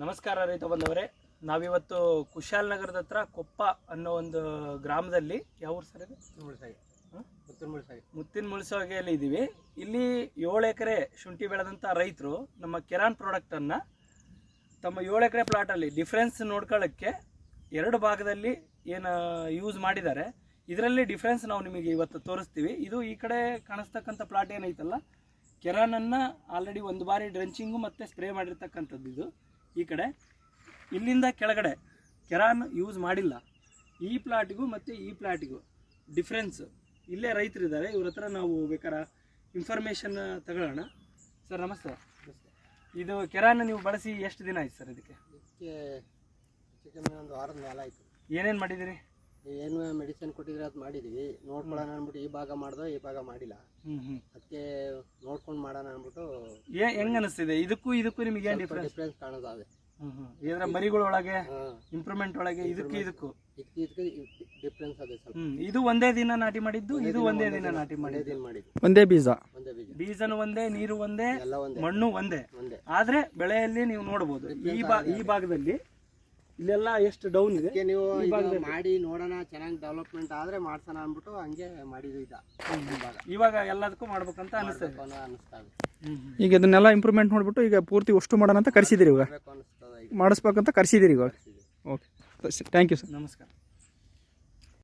ನಮಸ್ಕಾರ ರೈತ ಬಂದವರೇ ನಾವಿವತ್ತು ಕುಶಾಲನಗರದ ಹತ್ರ ಕೊಪ್ಪ ಅನ್ನೋ ಒಂದು ಗ್ರಾಮದಲ್ಲಿ ಯಾವ ಊರು ಸರ್ ಇದೆ? ಮುತ್ತಿನ ಮುಳ್ಸಾಗಿ ಮುತ್ತಿನ ಮುಳಸೋಗೆಯಲ್ಲಿ ಇದ್ದೀವಿ ಇಲ್ಲಿ ಏಳು ಎಕರೆ ಶುಂಠಿ ಬೆಳೆದಂಥ ರೈತರು ನಮ್ಮ ಕೆರಾನ್ ಪ್ರಾಡಕ್ಟನ್ನು ತಮ್ಮ ಏಳು ಎಕರೆ ಪ್ಲಾಟಲ್ಲಿ ಡಿಫ್ರೆನ್ಸ್ ನೋಡ್ಕೊಳ್ಳೋಕ್ಕೆ ಎರಡು ಭಾಗದಲ್ಲಿ ಏನು ಯೂಸ್ ಮಾಡಿದ್ದಾರೆ. ಇದರಲ್ಲಿ ಡಿಫ್ರೆನ್ಸ್ ನಾವು ನಿಮಗೆ ಇವತ್ತು ತೋರಿಸ್ತೀವಿ. ಇದು ಈ ಕಡೆ ಕಾಣಿಸ್ತಕ್ಕಂಥ ಪ್ಲಾಟ್ ಏನೈತಲ್ಲ? ಕೆರಾನನ್ನು ಆಲ್ರೆಡಿ ಒಂದು ಬಾರಿ ಡ್ರೆಂಚಿಂಗು ಮತ್ತು ಸ್ಪ್ರೇ ಮಾಡಿರ್ತಕ್ಕಂಥದ್ದು ಇದು. ಈ ಕಡೆ. ಇಲ್ಲಿಂದ ಕೆಳಗಡೆ ಕೆರಾನ್ ಯೂಸ್ ಮಾಡಿಲ್ಲ. ಈ ಪ್ಲಾಟಿಗೂ ಮತ್ತು ಈ ಪ್ಲಾಟಿಗೂ ಡಿಫ್ರೆನ್ಸ್ ಇಲ್ಲೇ ರೈತರಿದ್ದಾರೆ ಇವ್ರ ಹತ್ರ ನಾವು ಬೇಕಾರ ಇನ್ಫಾರ್ಮೇಷನ್ ತಗೊಳ್ಳೋಣ. ಸರ್ ನಮಸ್ತೆ. ಇದು ಕೆರಾನ ನೀವು ಬಳಸಿ ಎಷ್ಟು ದಿನ ಆಯ್ತು ಸರ್ ಇದಕ್ಕೆ? ಇದಕ್ಕೆ ಒಂದು ವಾರದ ಮೇಲೆ ಆಯಿತು. ಏನೇನು ಮಾಡಿದಿರಿ? ಏನು ಮೆಡಿಸಿನ್ ಕೊಟ್ಟಿದ್ರೆ ಅದು ಮಾಡಿದ್ವಿ. ನೋಡ್ಕೊಳ್ಳೋಣ ಅಂದ್ಬಿಟ್ಟು ಈ ಭಾಗ ಮಾಡ್ದೋ ಈ ಭಾಗ ಮಾಡಿಲ್ಲ. ಅದಕ್ಕೆ ನೋಡ್ಕೊಂಡು ಮಾಡೋಣ ಅಂದ್ಬಿಟ್ಟು ಏ ಹೆಂಗ್ ಅನಿಸ್ತಿದೆ ಇದಕ್ಕೂ ಇದಕ್ಕೂ ನಿಮಗೆ ಏನು ಡಿಫ್ರೆನ್ಸ್ ಡಿಫ್ರೆನ್ಸ್ ಕಾಣೋದಾವೆ. ಇದರ ಮರಿಗಳೊಳಗೆ ಇಂಪ್ರೂವ್ಮೆಂಟ್ ಒಳಗೆ ಇದಕ್ಕೂ ಇದಕ್ಕೂ? ಇದಕ್ಕೆ ಇದಕ್ಕೆ ಡಿಫ್ರೆನ್ಸ್ ಅದೇ ಸ್ವಲ್ಪ. ಇದು ಒಂದೇ ದಿನ ನಾಟಿ ಮಾಡಿದ್ದು ಇದು ಒಂದೇ ದಿನ ನಾಟಿ ಮಾಡಿದ್ದು. ಮಾಡಿದ್ದು. ಒಂದೇ ಬೀಜ. ಒಂದೇ ಬೀಜ. ಬೀಜನು ಒಂದೇ ನೀರು ಒಂದೇ ಮಣ್ಣು ಒಂದೇ. ಒಂದೇ. ಆದ್ರೆ ಬೆಳೆಯಲ್ಲಿ ನೀವು ನೋಡಬಹುದು ಈ ಈ ಭಾಗದಲ್ಲಿ ಇಲ್ಲೆಲ್ಲ ಎಷ್ಟು ಡೌನ್ ಇದೆ? ಅದಕ್ಕೆ ನೀವು ಇದು ಮಾಡಿ ನೋಡೋಣ ಚೆನ್ನಾಗಿ ಡೆವಲಪ್ಮೆಂಟ್ ಆದ್ರೆ ಮಾಡ್ಸೋಣ ಅಂದ್ಬಿಟ್ಟು ಹಂಗೆ ಮಾಡಿದ್ವಿ ಇದ ಈ ಭಾಗ ಇವಾಗ ಎಲ್ಲದಕ್ಕೂ ಮಾಡ್ಬೇಕಂತ ಅನಿಸ್ತದೆ. ಅನ್ನೋ ಈಗ ಇದನ್ನೆಲ್ಲ ಇಂಪ್ರೂವ್ಮೆಂಟ್ ನೋಡ್ಬಿಟ್ಟು ಈಗ ಪೂರ್ತಿ ಅಷ್ಟು ಮಾಡೋಣ ಅಂತ ಕರ್ಸಿದಿರಿ ಇವಾಗ. ಅನಿಸ್ತದ ಈಗ. ಮಾಡಿಸ್ಬೇಕಂತ ಕರ್ಸಿದಿರಿ ಇವಾಗ. ಓಕೆ ಥ್ಯಾಂಕ್ ಯು ಸರ್ ನಮಸ್ಕಾರ.